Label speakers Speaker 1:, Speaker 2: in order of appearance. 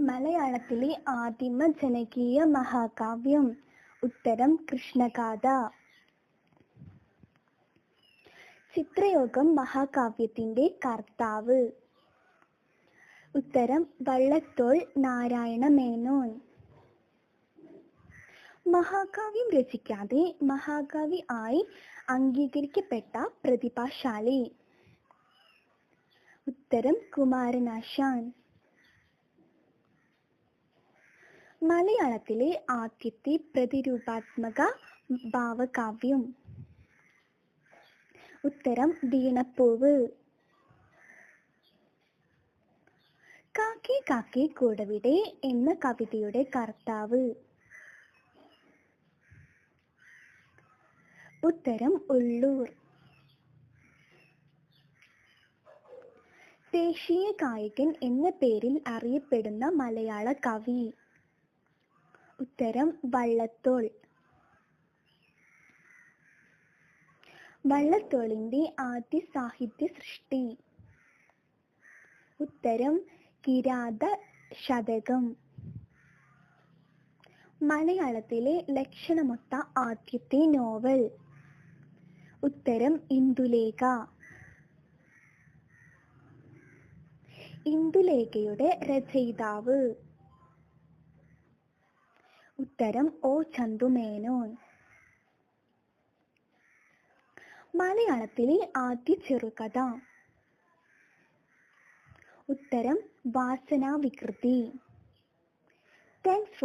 Speaker 1: മലയാളത്തിലെ ആദിമ ജനകീയ മഹാകാവ്യം. ഉത്തരം കൃഷ്ണഗാഥ ചിത്രയോഗം മഹാകാവ്യത്തിന്റെ കർത്താവ്. ഉത്തരം വള്ളത്തോൾ നാരായണ മേനോൻ മഹാകാവ്യം രചിക്കാതെ മഹാകവി ആയി അംഗീകരിക്കപ്പെട്ട പ്രതിഭാശാലി. ഉത്തരം കുമാരനാശാൻ. മലയാളത്തിലെ ആദ്യത്തെ പ്രതിരൂപാത്മക ഭാവകാവ്യം. ഉത്തരം വീണപ്പൂവ്. കാക്കി കാക്കി കൂടവിടെ എന്ന കവിതയുടെ കർത്താവ്. ഉത്തരം ഉള്ളൂർ. ദേശീയ ഗായകൻ എന്ന പേരിൽ അറിയപ്പെടുന്ന മലയാള കവി. ഉത്തരം വള്ളത്തോൾ. വള്ളത്തോളിന്റെ ആദ്യ സാഹിത്യ സൃഷ്ടി. ഉത്തരം കിരാത ശതകം. മലയാളത്തിലെ ലക്ഷണമൊത്ത ആദ്യത്തെ നോവൽ. ഉത്തരം ഇന്ദുലേഖ. ഇന്ദുലേഖയുടെ രചയിതാവ്. ഉത്തരം ഓ ചന്തുമേനോൻ മലയാളത്തിലെ ആദ്യ ചെറുകഥ. ഉത്തരം വാസനാവികൃതി. താങ്ക്സ്